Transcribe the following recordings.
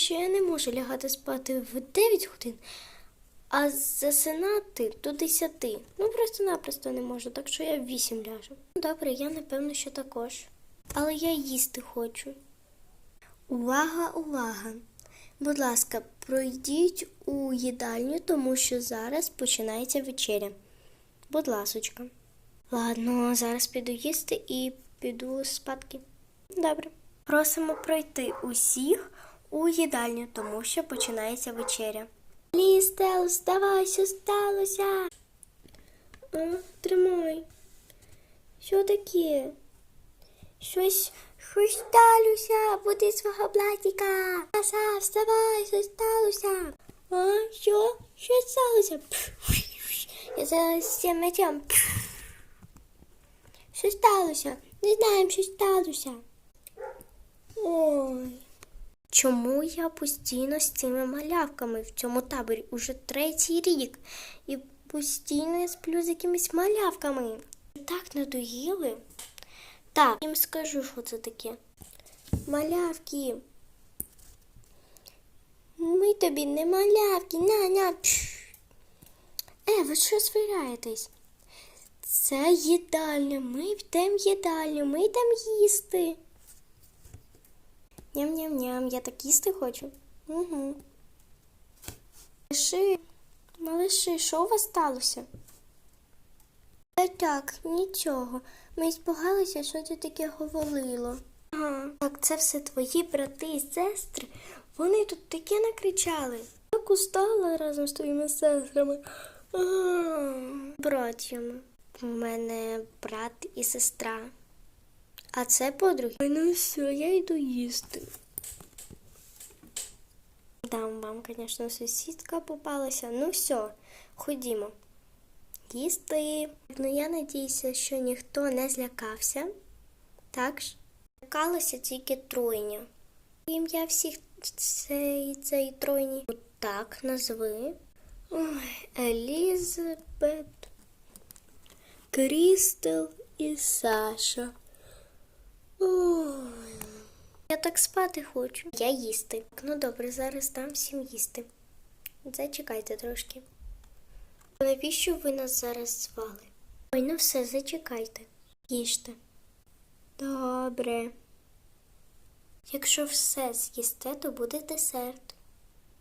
що я не можу лягати спати в 9 годин, а засинати до 10. Ну, просто-напросто не можу, так що я в 8 ляжу. Добре, я напевно, що також. Але я їсти хочу. Увага, увага! Будь ласка, пройдіть у їдальню, тому що зараз починається вечеря. Будь ласочка. Ладно, зараз піду їсти і піду спадки. Добре. Просимо пройти усіх у їдальню, тому що починається вечеря. Лістел, вставай, що сталося? А, тримай. Що таке? Щось, щось сталося, буди свого блатіка. Аса, вставай, що сталося? А, що? Що сталося? Я зараз з цим мечем. Що сталося? Не знаємо, що сталося. Ой. Чому я постійно з цими малявками в цьому таборі уже третій рік? І постійно я сплю з якимись малявками. Так надоїли. Так, їм скажу, що це таке. Малявки. Ми тобі не малявки, на-на. Пш. Е, ви що сваряєтесь? Це їдальня. Ми йдемо їдальню, ми йдемо їсти. Ням-ням-ням, я так їсти хочу. Угу. Малиши, малиши, що у вас сталося? Та так, нічого. Ми спугалися, що ти таке говорило. Ага, так це все твої брати і сестри. Вони тут таке накричали. Так устала разом з твоїми сестрами. Ага. Братями. У мене брат і сестра. А це подруги. Ну все, я йду їсти. Там вам, звісно, сусідка попалася. Ну все, ходімо. Їсти. Ну я надіюся, що ніхто не злякався. Так ж? Злякалося тільки тройня. Ім'я всіх цей, цей тройні. Так, назви. Ой, Елізабет, Крістел і Саша. Я так спати хочу. Я їсти. Ну добре, зараз дам всім їсти. Зачекайте трошки. Навіщо ви нас зараз звали? Ой, ну все, зачекайте. Їжте. Добре. Якщо все з'їсте, то буде десерт.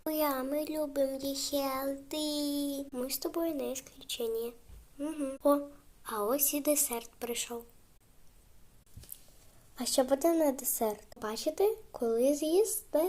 Моя, ми любимо їхелти. Ми з тобою не ісключення. Угу. О, а ось і десерт прийшов. А що буде на десерт? Бачите, коли з'їсте?